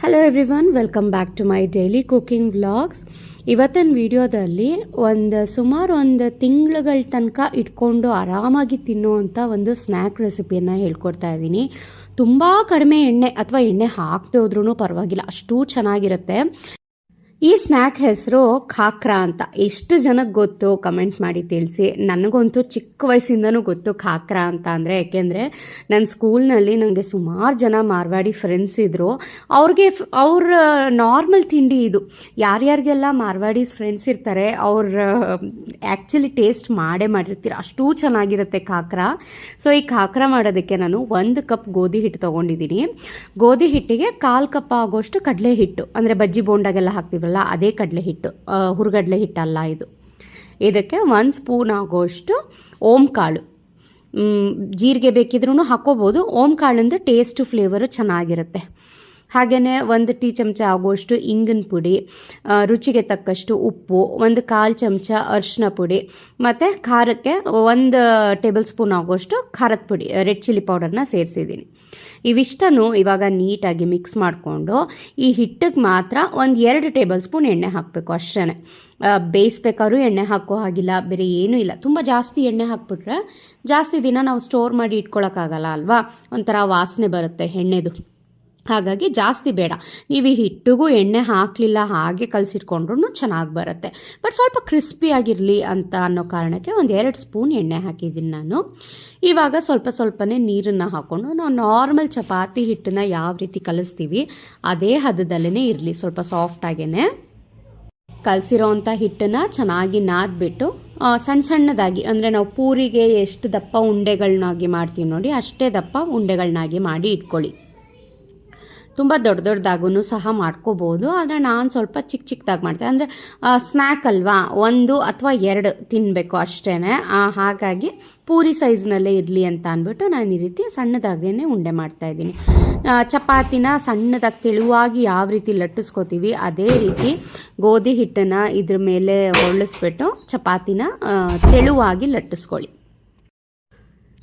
Hello everyone welcome back to my daily cooking vlogs ಇವತ್ತಿನ ವಿಡಿಯೋದಲ್ಲಿ ಒಂದು ಸುಮಾರು ಒಂದು ತಿಂಗಳುಗಳ ತನಕ ಇಟ್ಕೊಂಡು ಆರಾಮಾಗಿ ತಿನ್ನುವಂಥ ಒಂದು ಸ್ನ್ಯಾಕ್ ರೆಸಿಪಿಯನ್ನು ಹೇಳ್ಕೊಡ್ತಾ ಇದ್ದೀನಿ. ತುಂಬ ಕಡಿಮೆ ಎಣ್ಣೆ ಅಥವಾ ಎಣ್ಣೆ ಹಾಕದೆ ಹೋದ್ರೂ ಪರವಾಗಿಲ್ಲ, ಅಷ್ಟು ಚೆನ್ನಾಗಿರುತ್ತೆ. ಈ ಸ್ನ್ಯಾಕ್ ಹೆಸರು ಖಾಕ್ರಾ ಅಂತ. ಎಷ್ಟು ಜನಕ್ಕೆ ಗೊತ್ತು? ಕಮೆಂಟ್ ಮಾಡಿ ತಿಳಿಸಿ. ನನಗಂತೂ ಚಿಕ್ಕ ವಯಸ್ಸಿಂದನೂ ಗೊತ್ತು ಖಾಕ್ರಾ ಅಂತ ಅಂದರೆ, ಯಾಕೆಂದರೆ ನನ್ನ ಸ್ಕೂಲ್ನಲ್ಲಿ ನನಗೆ ಸುಮಾರು ಜನ ಮಾರ್ವಾಡಿ ಫ್ರೆಂಡ್ಸ್ ಇದ್ದರು ಅವ್ರಿಗೆ ಅವ್ರ ನಾರ್ಮಲ್ ತಿಂಡಿ ಇದು. ಯಾರ್ಯಾರಿಗೆಲ್ಲ ಮಾರ್ವಾಡೀಸ್ ಫ್ರೆಂಡ್ಸ್ ಇರ್ತಾರೆ, ಅವ್ರ ಆ್ಯಕ್ಚುಲಿ ಟೇಸ್ಟ್ ಮಾಡೇ ಮಾಡಿರ್ತೀರ. ಅಷ್ಟೂ ಚೆನ್ನಾಗಿರುತ್ತೆ ಖಾಕ್ರಾ. ಸೊ ಈ ಖಾಕ್ರಾ ಮಾಡೋದಕ್ಕೆ ನಾನು ಒಂದು ಕಪ್ ಗೋಧಿ ಹಿಟ್ಟು ತೊಗೊಂಡಿದ್ದೀನಿ. ಗೋಧಿ ಹಿಟ್ಟಿಗೆ ಕಾಲು ಕಪ್ ಆಗೋಷ್ಟು ಕಡಲೆ ಹಿಟ್ಟು, ಅಂದರೆ ಬಜ್ಜಿ ಬೋಂಡಾಗೆಲ್ಲ ಹಾಕ್ತೀವಲ್ಲ ಅದೇ ಕಡಲೆ ಹಿಟ್ಟು ಹುರುಗಡಲೆ ಹಿಟ್ಟಲ್ಲ ಇದು. ಇದಕ್ಕೆ ಒಂದು ಸ್ಪೂನ್ ಆಗೋಷ್ಟು ಓಂ ಕಾಳು ಜೀರಿಗೆ ಬೇಕಿದ್ರೂ ಹಾಕೋಬೋದು ಓಂ ಕಾಳಿಂದ ಟೇಸ್ಟು ಫ್ಲೇವರು ಚೆನ್ನಾಗಿರುತ್ತೆ. ಹಾಗೆಯೇ ಒಂದು ಟೀ ಚಮಚ ಆಗುವಷ್ಟು ಇಂಗಿನ ಪುಡಿ ರುಚಿಗೆ ತಕ್ಕಷ್ಟು ಉಪ್ಪು, ಒಂದು ಕಾಲು ಚಮಚ ಅರಿಶಿನ ಪುಡಿ, ಮತ್ತು ಖಾರಕ್ಕೆ ಒಂದು ಟೇಬಲ್ ಸ್ಪೂನ್ ಆಗುವಷ್ಟು ಖಾರದ ಪುಡಿ ರೆಡ್ ಚಿಲ್ಲಿ ಪೌಡರ್ನ ಸೇರಿಸಿದ್ದೀನಿ. ಇವಿಷ್ಟನ್ನು ಇವಾಗ ನೀಟಾಗಿ ಮಿಕ್ಸ್ ಮಾಡಿಕೊಂಡು ಈ ಹಿಟ್ಟಿಗೆ ಮಾತ್ರ ಒಂದು ಎರಡು ಟೇಬಲ್ ಸ್ಪೂನ್ ಎಣ್ಣೆ ಹಾಕಬೇಕು ಅಷ್ಟೇ ಬೇಯಿಸ್ಬೇಕಾದ್ರೂ ಎಣ್ಣೆ ಹಾಕೋ ಹಾಗಿಲ್ಲ, ಬೇರೆ ಏನೂ ಇಲ್ಲ. ತುಂಬ ಜಾಸ್ತಿ ಎಣ್ಣೆ ಹಾಕ್ಬಿಟ್ರೆ ಜಾಸ್ತಿ ದಿನ ನಾವು ಸ್ಟೋರ್ ಮಾಡಿ ಇಟ್ಕೊಳ್ಳೋಕ್ಕಾಗಲ್ಲ ಅಲ್ವಾ? ಒಂಥರ ವಾಸನೆ ಬರುತ್ತೆ ಎಣ್ಣೆದು. ಹಾಗಾಗಿ ಜಾಸ್ತಿ ಬೇಡ. ನೀವು ಈ ಹಿಟ್ಟಿಗೂ ಎಣ್ಣೆ ಹಾಕಲಿಲ್ಲ ಹಾಗೆ ಕಲಸಿಟ್ಕೊಂಡ್ರೂ ಚೆನ್ನಾಗಿ ಬರುತ್ತೆ. ಬಟ್ ಸ್ವಲ್ಪ ಕ್ರಿಸ್ಪಿಯಾಗಿರಲಿ ಅಂತ ಅನ್ನೋ ಕಾರಣಕ್ಕೆ ಒಂದು ಎರಡು ಸ್ಪೂನ್ ಎಣ್ಣೆ ಹಾಕಿದ್ದೀನಿ ನಾನು. ಇವಾಗ ಸ್ವಲ್ಪ ಸ್ವಲ್ಪನೇ ನೀರನ್ನು ಹಾಕ್ಕೊಂಡು ನಾವು ನಾರ್ಮಲ್ ಚಪಾತಿ ಹಿಟ್ಟನ್ನ ಯಾವ ರೀತಿ ಕಲಿಸ್ತೀವಿ ಅದೇ ಹದದಲ್ಲೇ ಇರಲಿ. ಸ್ವಲ್ಪ ಸಾಫ್ಟಾಗೇ ಕಲಸಿರೋವಂಥ ಹಿಟ್ಟನ್ನು ಚೆನ್ನಾಗಿ ನಾದ್ಬಿಟ್ಟು ಸಣ್ಣ ಸಣ್ಣದಾಗಿ ಅಂದರೆ ನಾವು ಪೂರಿಗೆ ಎಷ್ಟು ದಪ್ಪ ಉಂಡೆಗಳನ್ನಾಗಿ ಮಾಡ್ತೀವಿ ನೋಡಿ, ಅಷ್ಟೇ ದಪ್ಪ ಉಂಡೆಗಳನ್ನಾಗಿ ಮಾಡಿ ಇಟ್ಕೊಳ್ಳಿ. ತುಂಬ ದೊಡ್ಡ ದೊಡ್ಡದಾಗೂ ಸಹ ಮಾಡ್ಕೋಬೋದು. ಆದರೆ ನಾನು ಸ್ವಲ್ಪ ಚಿಕ್ಕ ಚಿಕ್ಕದಾಗಿ ಮಾಡ್ತೇನೆ ಅಂದರೆ ಸ್ನ್ಯಾಕ್ ಅಲ್ವಾ? ಒಂದು ಅಥವಾ ಎರಡು ತಿನ್ನಬೇಕು ಅಷ್ಟೇ ಹಾಗಾಗಿ ಪೂರಿ ಸೈಜ್ನಲ್ಲೇ ಇರಲಿ ಅಂತ ಅಂದ್ಬಿಟ್ಟು ನಾನು ಈ ರೀತಿ ಸಣ್ಣದಾಗೇ ಉಂಡೆ ಮಾಡ್ತಾಯಿದ್ದೀನಿ ಚಪಾತಿನ ಸಣ್ಣದಾಗಿ ತೆಳುವಾಗಿ ಯಾವ ರೀತಿ ಲಟ್ಟಿಸ್ಕೋತೀವಿ, ಅದೇ ರೀತಿ ಗೋಧಿ ಹಿಟ್ಟನ್ನು ಇದ್ರ ಮೇಲೆ ಹೊರಳಿಸ್ಬಿಟ್ಟು ಚಪಾತಿನ ತೆಳುವಾಗಿ ಲಟ್ಟಿಸ್ಕೊಳ್ಳಿ.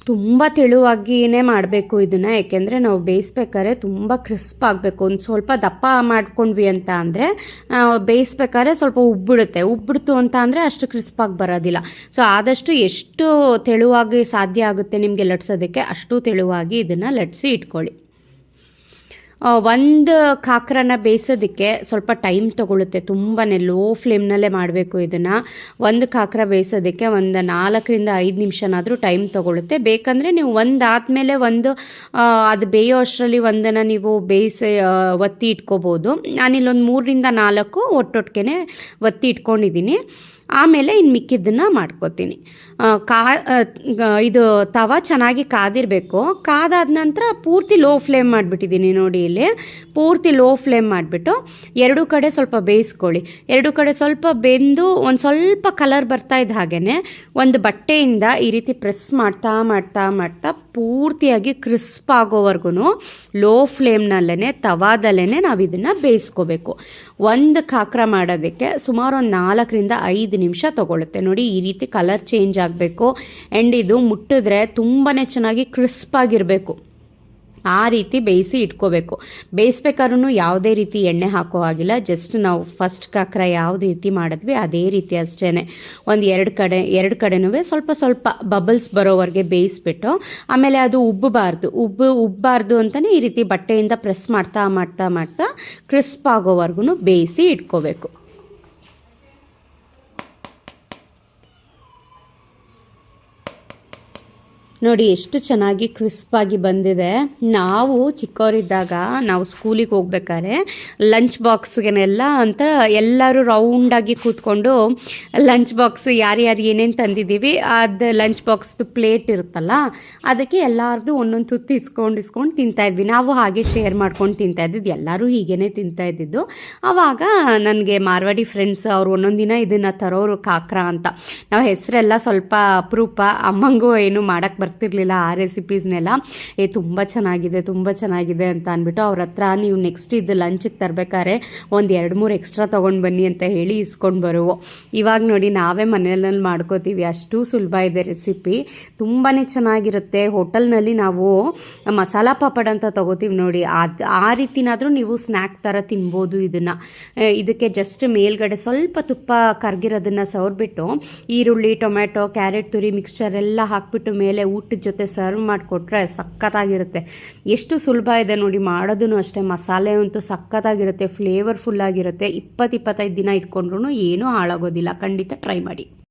ತುಂಬ ತೆಳುವಾಗಿಯೇ ಮಾಡಬೇಕು ಇದನ್ನು ಯಾಕೆಂದರೆ ನಾವು ಬೇಯಿಸ್ಬೇಕಾದ್ರೆ ತುಂಬ ಕ್ರಿಸ್ಪ್ ಆಗಬೇಕು. ಒಂದು ಸ್ವಲ್ಪ ದಪ್ಪ ಮಾಡ್ಕೊಂಡ್ವಿ ಅಂತ ಅಂದರೆ ಬೇಯಿಸ್ಬೇಕಾದ್ರೆ ಸ್ವಲ್ಪ ಉಬ್ಬಿಡುತ್ತೆ. ಉಬ್ಬಿಡ್ತು ಅಂತ ಅಂದರೆ ಅಷ್ಟು ಕ್ರಿಸ್ಪಾಗಿ ಬರೋದಿಲ್ಲ. ಸೊ ಆದಷ್ಟು ಎಷ್ಟು ತೆಳುವಾಗಿ ಸಾಧ್ಯ ಆಗುತ್ತೆ ನಿಮಗೆ ಲಟ್ಸೋದಕ್ಕೆ, ಅಷ್ಟು ತೆಳುವಾಗಿ ಇದನ್ನು ಲಟ್ಸಿ ಇಟ್ಕೊಳ್ಳಿ. ಒಂದು ಕಾಕ್ರನ ಬೇಯಿಸೋದಕ್ಕೆ ಸ್ವಲ್ಪ ಟೈಮ್ ತೊಗೊಳುತ್ತೆ. ತುಂಬಾ ಲೋ ಫ್ಲೇಮ್ನಲ್ಲೇ ಮಾಡಬೇಕು ಇದನ್ನು. ಒಂದು ಕಾಕ್ರ ಬೇಯಿಸೋದಕ್ಕೆ ಒಂದು ನಾಲ್ಕರಿಂದ ಐದು ನಿಮಿಷನಾದರೂ ಟೈಮ್ ತೊಗೊಳುತ್ತೆ. ಬೇಕಂದರೆ ನೀವು ಒಂದು ಆದಮೇಲೆ ಒಂದು ಅದು ಬೇಯೋ ಅಷ್ಟರಲ್ಲಿ ಒಂದನ್ನು ನೀವು ಬೇಯಿಸಿ ಒತ್ತಿ ಇಟ್ಕೋಬೋದು. ನಾನಿಲ್ಲೊಂದು ಮೂರರಿಂದ ನಾಲ್ಕು ಒಟ್ಟೊಟ್ಟಿಗೆ ಒತ್ತಿ ಇಟ್ಕೊಂಡಿದ್ದೀನಿ ಆಮೇಲೆ ಇನ್ನು ಮಿಕ್ಕಿದ್ದನ್ನು ಮಾಡ್ಕೋತೀನಿ. ಕಾ ಇದು ತವ ಚೆನ್ನಾಗಿ ಕಾದಿರಬೇಕು. ಕಾದಾದ ನಂತರ ಪೂರ್ತಿ ಲೋ ಫ್ಲೇಮ್ ಮಾಡಿಬಿಟ್ಟಿದ್ದೀನಿ ನೋಡಿ ಇಲ್ಲಿ. ಪೂರ್ತಿ ಲೋ ಫ್ಲೇಮ್ ಮಾಡಿಬಿಟ್ಟು ಎರಡು ಕಡೆ ಸ್ವಲ್ಪ ಬೇಯಿಸ್ಕೊಳ್ಳಿ. ಎರಡು ಕಡೆ ಸ್ವಲ್ಪ ಬೆಂದು ಒಂದು ಸ್ವಲ್ಪ ಕಲರ್ ಬರ್ತಾ ಇದ್ದ ಹಾಗೇ ಒಂದು ಬಟ್ಟೆಯಿಂದ ಈ ರೀತಿ ಪ್ರೆಸ್ ಮಾಡ್ತಾ ಮಾಡ್ತಾ ಮಾಡ್ತಾ ಪೂರ್ತಿಯಾಗಿ ಕ್ರಿಸ್ಪ್ ಆಗೋವರೆಗೂ ಲೋ ಫ್ಲೇಮ್ನಲ್ಲೇ ತವಾದಲ್ಲೇ ನಾವು ಇದನ್ನು ಬೇಯಿಸ್ಕೋಬೇಕು. ಒಂದು ಕಾಕ್ರ ಮಾಡೋದಕ್ಕೆ ಸುಮಾರು ಒಂದು ನಾಲ್ಕರಿಂದ ಐದು ನಿಮಿಷ ತೊಗೊಳುತ್ತೆ ನೋಡಿ, ಈ ರೀತಿ ಕಲರ್ ಚೇಂಜ್ ಆಗಬೇಕು. ಆ್ಯಂಡ್ ಇದು ಮುಟ್ಟಿದ್ರೆ ತುಂಬಾ ಚೆನ್ನಾಗಿ ಕ್ರಿಸ್ಪ್ ಆಗಿರಬೇಕು. ಆ ರೀತಿ ಬೇಯಿಸಿ ಇಟ್ಕೋಬೇಕು. ಬೇಯಿಸ್ಬೇಕಾದ್ರೂ ಯಾವುದೇ ರೀತಿ ಎಣ್ಣೆ ಹಾಕೋ ಹಾಗಿಲ್ಲ. ಜಸ್ಟ್ ನಾವು ಫಸ್ಟ್ ಕಾಕ್ರ ಯಾವ ರೀತಿ ಮಾಡಿದ್ವಿ, ಅದೇ ರೀತಿ ಅಷ್ಟೇ ಒಂದು ಎರಡು ಕಡೆ, ಎರಡು ಕಡೆನೂ ಸ್ವಲ್ಪ ಸ್ವಲ್ಪ ಬಬಲ್ಸ್ ಬರೋವರೆಗೆ ಬೇಯಿಸ್ಬಿಟ್ಟು, ಆಮೇಲೆ ಅದು ಉಬ್ಬಬಾರ್ದು. ಉಬ್ಬು, ಉಬ್ಬಾರ್ದು ಅಂತಲೇ ಈ ರೀತಿ ಬಟ್ಟೆಯಿಂದ ಪ್ರೆಸ್ ಮಾಡ್ತಾ ಮಾಡ್ತಾ ಮಾಡ್ತಾ ಕ್ರಿಸ್ಪ್ ಆಗೋವರೆಗೂ ಬೇಯಿಸಿ ಇಟ್ಕೋಬೇಕು. ನೋಡಿ, ಎಷ್ಟು ಚೆನ್ನಾಗಿ ಕ್ರಿಸ್ಪಾಗಿ ಬಂದಿದೆ. ನಾವು ಚಿಕ್ಕವರಿದ್ದಾಗ ನಾವು ಸ್ಕೂಲಿಗೆ ಹೋಗ್ಬೇಕಾದ್ರೆ ಲಂಚ್ ಬಾಕ್ಸ್ಗೆನೆಲ್ಲ ಅಂತ ಎಲ್ಲರೂ ರೌಂಡಾಗಿ ಕೂತ್ಕೊಂಡು ಲಂಚ್ ಬಾಕ್ಸ್ ಯಾರ್ಯಾರು ಏನೇನು ತಂದಿದ್ದೀವಿ, ಅದು ಲಂಚ್ ಬಾಕ್ಸ್ದು ಪ್ಲೇಟ್ ಇರುತ್ತಲ್ಲ, ಅದಕ್ಕೆ ಎಲ್ಲರದ್ದು ಒಂದೊಂದು ತುತ್ತು ಇಸ್ಕೊಂಡು ಇಸ್ಕೊಂಡು ತಿಂತಾಯಿದ್ವಿ ನಾವು ಹಾಗೆ ಶೇರ್ ಮಾಡ್ಕೊಂಡು ತಿಂತಾ ಇದ್ದಿದ್ದು, ಎಲ್ಲರೂ ಹೀಗೇ ತಿಂತಾ ಇದ್ದಿದ್ದು. ಆವಾಗ ನನಗೆ ಮಾರ್ವಾಡಿ ಫ್ರೆಂಡ್ಸ್ ಅವ್ರು ಒಂದೊಂದು ದಿನ ಇದನ್ನು ತರೋರು ಕಾಕ್ರ ಅಂತ. ನಾವು ಹೆಸರೆಲ್ಲ ಸ್ವಲ್ಪ ಅಪರೂಪ, ಅಮ್ಮಂಗೂ ಏನು ಮಾಡೋಕ್ಕೆ ಬರ್ತಾ ಬರ್ತಿರ್ಲಿಲ್ಲ ಆ ರೆಸಿಪೀಸ್ನೆಲ್ಲ ಏ, ತುಂಬ ಚೆನ್ನಾಗಿದೆ ತುಂಬ ಚೆನ್ನಾಗಿದೆ ಅಂತ ಅಂದ್ಬಿಟ್ಟು ಅವ್ರ ಹತ್ರ ನೀವು ನೆಕ್ಸ್ಟ್ ಇದು ಲಂಚಿಗೆ ತರಬೇಕಾದ್ರೆ ಒಂದು ಎರಡು ಮೂರು ಎಕ್ಸ್ಟ್ರಾ ತೊಗೊಂಡು ಬನ್ನಿ ಅಂತ ಹೇಳಿ ಇಸ್ಕೊಂಡು ಬರುವು. ಇವಾಗ ನೋಡಿ ನಾವೇ ಮನೆಯಲ್ಲಿ ಮಾಡ್ಕೋತೀವಿ. ಅಷ್ಟು ಸುಲಭ ಇದೆ ರೆಸಿಪಿ ತುಂಬಾ ಚೆನ್ನಾಗಿರುತ್ತೆ. ಹೋಟೆಲ್ನಲ್ಲಿ ನಾವು ಮಸಾಲ ಪಾಪಡ್ ಅಂತ ತೊಗೋತೀವಿ ನೋಡಿ. ಅದು, ಆ ರೀತಿನಾದರೂ ನೀವು ಸ್ನ್ಯಾಕ್ ಥರ ತಿನ್ಬೋದು ಇದನ್ನು. ಇದಕ್ಕೆ ಜಸ್ಟ್ ಮೇಲ್ಗಡೆ ಸ್ವಲ್ಪ ತುಪ್ಪ ಕರ್ಗಿರೋದನ್ನು ಸವರ್ಬಿಟ್ಟು ಈರುಳ್ಳಿ ಟೊಮೆಟೊ ಕ್ಯಾರೆಟ್, ತುರಿ ಮಿಕ್ಸ್ಚರ್ ಎಲ್ಲ ಹಾಕ್ಬಿಟ್ಟು ಮೇಲೆ ಊಟದ ಜೊತೆ ಸರ್ವ್ ಮಾಡಿಕೊಟ್ರೆ ಸಖತ್ತಾಗಿರುತ್ತೆ. ಎಷ್ಟು ಸುಲಭ ಇದೆ ನೋಡಿ ಮಾಡೋದೂ ಅಷ್ಟೇ, ಮಸಾಲೆ ಅಂತೂ ಸಖತ್ತಾಗಿರುತ್ತೆ ಫ್ಲೇವರ್ಫುಲ್ ಆಗಿರುತ್ತೆ. ಇಪ್ಪತ್ತು ಇಪ್ಪತ್ತೈದು ದಿನ ಇಟ್ಕೊಂಡ್ರೂ ಏನೂ ಹಾಳಾಗೋದಿಲ್ಲ. ಖಂಡಿತ ಟ್ರೈ ಮಾಡಿ.